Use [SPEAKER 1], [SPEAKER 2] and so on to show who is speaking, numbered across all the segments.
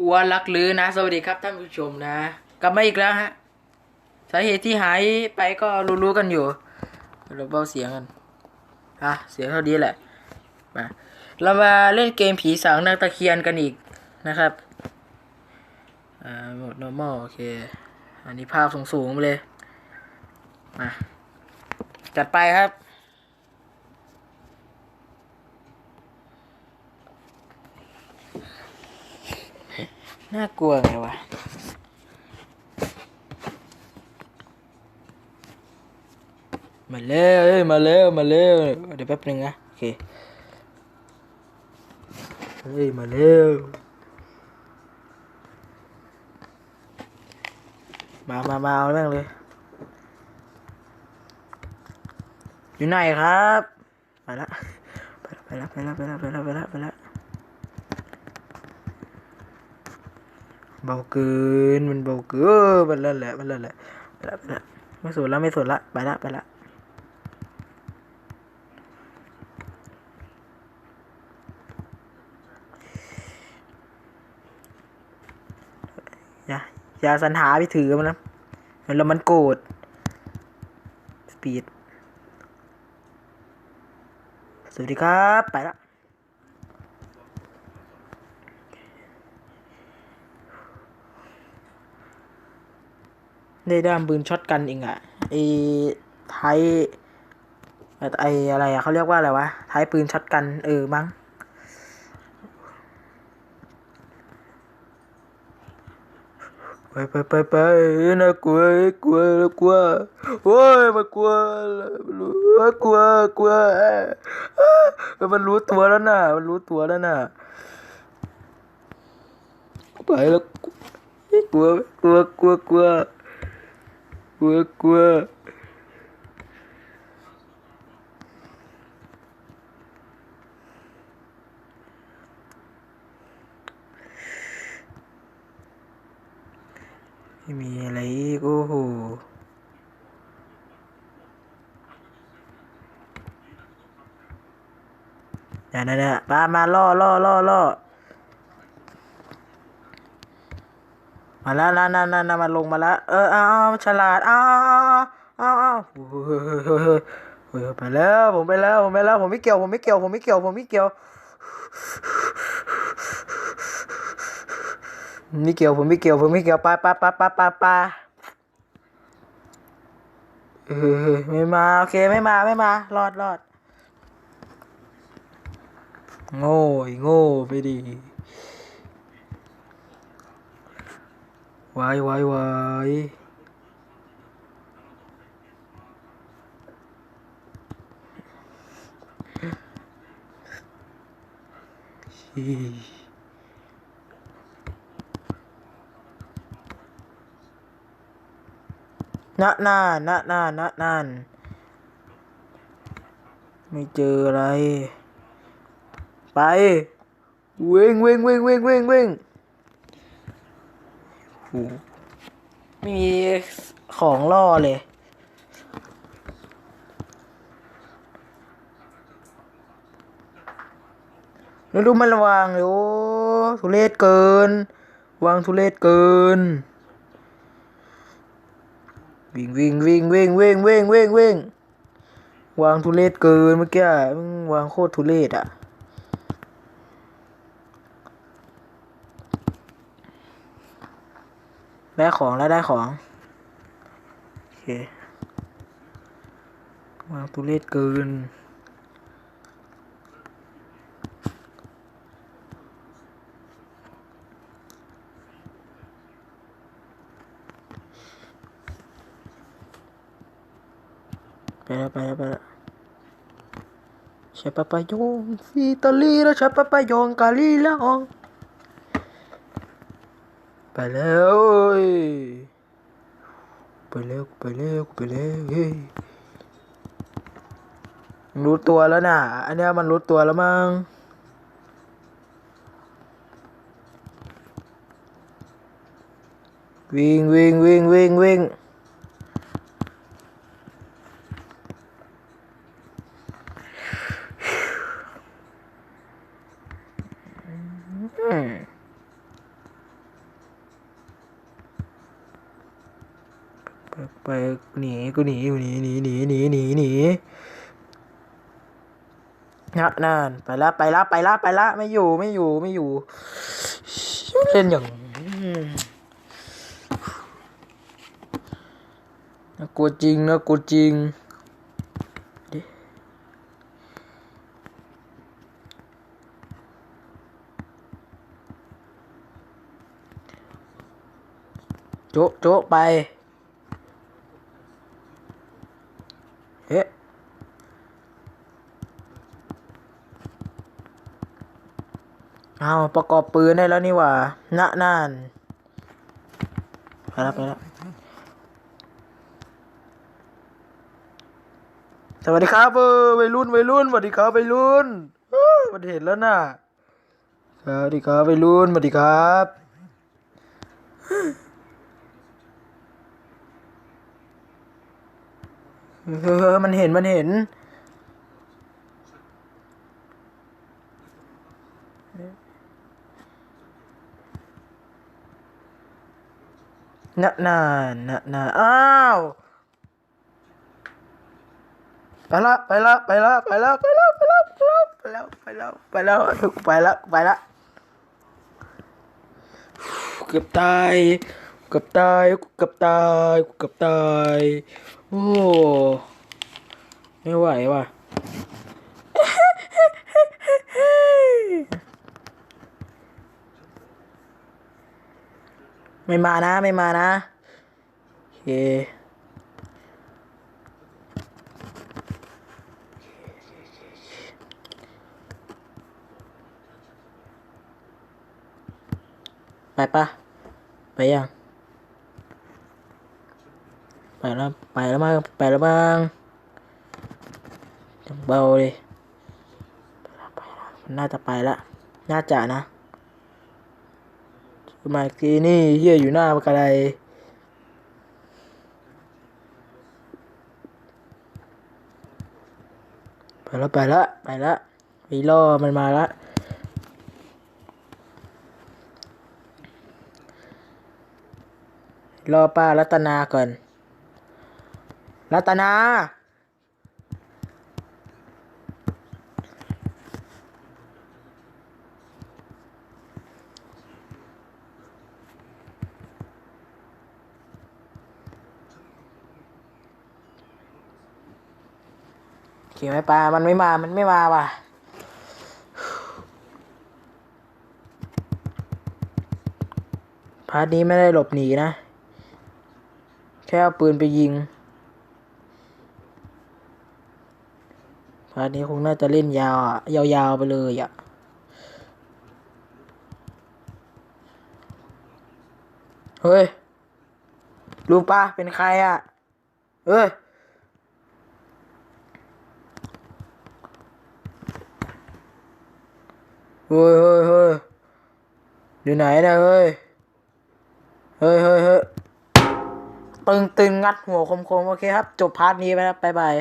[SPEAKER 1] อัวลักลือนะ สวัสดีครับท่านผู้ชมนะ กลับมาอีกแล้วฮะ สาเหตุที่หายไปก็รู้ๆกันอยู่ เราเบาเสียงกันอะเสียงเท่านี้แหละ มา เรามาเล่นเกมผีสางนางตะเคียนกันอีกนะครับ อ่าโหมด normal โอเค อันนี้ภาพสูงๆไปเลย มา จัดไปครับ น่ากลัวไงวะ มาเร็วเอ้ยมาเร็วมาเร็วเดี๋ยวแป๊บหนึงนะ โอเค เฮ้ย มาเร็วมามามาเอาเรื่องเลย อยู่ไหนครับ ไปละ ไปละไปละไปละไปละไปละไปละ เบาเกิน มันเบาเกินมันเล่นแหละมันเล่นแหละไปละไปละไม่สนละไม่สนละไปละไปละอย่าอย่าสัญหาไปถือมันนะมันแล้วมันโกรธสปีดสวัสดีครับ ไปละ ได้ด้ามปืนช็อตกันเองอะไอไทยไออะไรอะเขาเรียกว่าอะไรวะไทยปืนช็อตกัน เออมั้งไปไปไปไปน่ากลัวกลัวกลัวโอ้ยมันกลัวมันรู้กลัวกลัวมันรู้ตัวแล้วน่ะมันรู้ตัวแล้วน่ะไปแล้วกลัวกลัวกลัวกลัว quá quá mẹ lấy cô hồ. Nè nè ba ma lo lo lo lo. มาแล้วนั่นนั่นนั่นมาลงมาแล้วเออเอาเอาฉลาดอาอาอาเอาเฮ้ยเฮ้ยเฮ้ยเฮ้ยเฮ้ยไปแล้วผมไปแล้วผมไปแล้วผมไม่เกี่ยวผมไม่เกี่ยวผมไม่เกี่ยวผมไม่เกี่ยวไม่เกี่ยวผมไม่เกี่ยวผมไม่เกี่ยวปไปไปไปไปไปเออไม่มาโอเคไม่มาไม่มารอดรอดโง่โง่ไปดิ วายวายวายชีนะน่านนะน่านนะน่านไม่เจออะไร ไป วิ่งวิ่งวิ่งวิ่งวิ่งวิ่ง ไม่มีของล่อเลย แล้วดูมันระวังเลยโอ้ทุเรศเกิน วางทุเรศเกิน วิ่งวิ่งวิ่งวิ่งวิ่งวิ่งวิ่งวิ่งวางทุเรศเกินเมื่อกี้มึงวางโคตรทุเรศอะ ได้ของแล้วได้ของ โอเควางทุเรศเกินไปแล้วไปแล้วไปแล้วใช้ปะปะยงฟิตาลีแล้วใช้ปะปะยงกาลีละออ ไปแล้วเอ้ยไปแล้วไปแล้วไปแล้วเฮ้ยรู้ตัวแล้วน่ะ อันเนี้ยมันรู้ตัวแล้วมั้งวิ่งวิ่งวิ่งวิ่งวิ่งอืม ไปหนีกูหนีกูหนีหนีหนีหนีหนีหนีนักนานไปละไปละไปละไปละไม่อยู่ไม่อยู่ไม่อยู่ เล่นอย่างน่ากลัวจริงนะกลัวจริงโจ๊ะโจ๊ะไป เอ๊ะ เอาประกอบปืนได้แล้วนี่ว่าณน่นไปแล้วไปแล้วสวัสดีครับเออวัยรุ่นวัยรุ่นสวัสดีครับวัยรุ่นมันเห็นแล้วน่ะสวัสดีครับวัยรุ่นสวัสดีครับเออมันเห็นมันเห็น นะนานนะนาอ้าวไปละไปละไปละไปละไปละไปละไปละไปละไปละไปละไปละเกือบตายเกือบตายเกือบตายเกือบตายโอ้ไม่ไหวว่ะ ไม่มานะ ไม่มานะโอเคไปปะไปยัง ไปแล้ว ไปแล้วมั้งไปแล้วมั้งจังเบาเลยไปแล้วไปแล้วมันน่าจะไปละ น่าจะนะ มาอีกทีนี่เฮียอยู่หน้ามันกระไดไปแล้วไปแล้วไปแล้วไปล่อมันมาละรอป้ารัตนาก่อน รัตนา เขียวไหมปลา มันไม่มา มันไม่มาว่ะ พาร์ทนี้ไม่ได้หลบหนีนะ แค่เอาปืนไปยิง พาร์ทนี้คงน่าจะเล่นยาวอะ ยาวๆไปเลยอะเฮ้ยรู้ปะเป็นใครอะ เฮ้ย ฮ้ยเฮ้ยเฮ้ยอยู่ไหนนะเฮ้ย เฮ้ยเฮ้ยเฮ้ยตึงตึงงัดหัวคมคมๆโอเคครับ จบพาร์ทนี้ไปแล้วบายบาย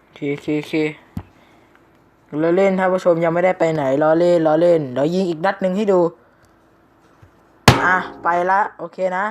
[SPEAKER 1] โอเคโอเคโอเคล้อเล่นท่านผู้ชมยังไม่ได้ไปไหนล้อเล่นล้อเล่น เดี๋ยวยิงอีกนัดหนึ่งให้ดู อะ ไปละ โอเคนะ